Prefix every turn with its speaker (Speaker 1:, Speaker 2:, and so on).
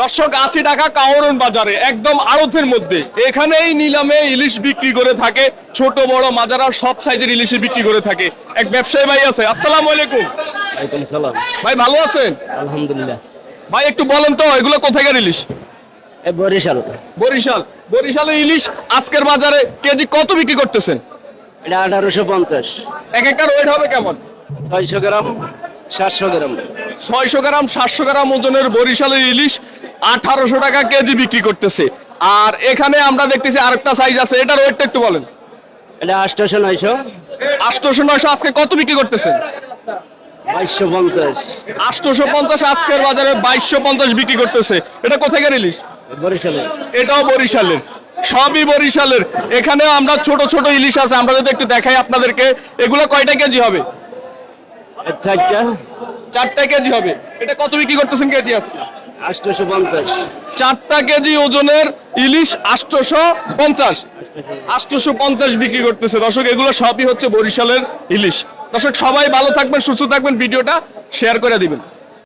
Speaker 1: দর্শক আছি ঢাকা কাওরন বাজারে একদম আড়তের মধ্যে। এখানেই নিলামে ইলিশ বিক্রি করে থাকে ছোট বড় মাজারা সব সাইজের ইলিশ বিক্রি করে থাকে। এক ব্যবসায়ী ভাই আছে আসসালামু আলাইকুম।
Speaker 2: ওয়ালাইকুম সালাম।
Speaker 1: ভাই ভালো আছেন?
Speaker 2: আলহামদুলিল্লাহ।
Speaker 1: ভাই একটু বলেন তো এগুলো কোথাকার ইলিশ?
Speaker 2: বরিশাল।
Speaker 1: বরিশাল। বরিশালের ইলিশ আজকের বাজারে কেজি কত বিক্রি করতেছেন?
Speaker 2: এটা আঠারোশো পঞ্চাশ।
Speaker 1: এক একটা ওয়েট হবে কেমন?
Speaker 2: ছয়শো গ্রাম সাতশো গ্রাম।
Speaker 1: ছয়শো গ্রাম সাতশো গ্রাম ওজনের বরিশালের ইলিশ আঠারোশো টাকা কেজি বিক্রি করতেছে। আর এখানে আমরা দেখতেছি আরেকটা সাইজ আছে এটার ওয়েটটা একটু বলেন।
Speaker 2: এটা আটশোশো নয়শো।
Speaker 1: আটশোশো নয়শো আজকে কত বিক্রি করতেছেন?
Speaker 2: বাইশশো পঞ্চাশ।
Speaker 1: আটশোশো পঞ্চাশ আজকের বাজারে বাইশশো পঞ্চাশ বিক্রি করতেছে। এটা কোথায় ইলিশ? এটাও বরিশালের। সবই বরিশালের। এখানে আমরা ছোট ছোট ইলিশ আছে আমরা যদি একটু দেখাই আপনাদেরকে এগুলো কয়টা কেজি হবে?
Speaker 2: চারটা।
Speaker 1: চারটা কেজি হবে। এটা কত বিক্রি করতেছেন কেজি আজকে?
Speaker 2: আটশোশো পঞ্চাশ।
Speaker 1: চারটা কেজি ওজনের ইলিশ আটশোশো পঞ্চাশ। আটশোশো পঞ্চাশ বিক্রি করতেছে। দর্শক এগুলো সবই হচ্ছে বরিশালের ইলিশ। দর্শক সবাই ভালো থাকবেন সুস্থ থাকবেন। ভিডিওটা শেয়ার করে দিবেন।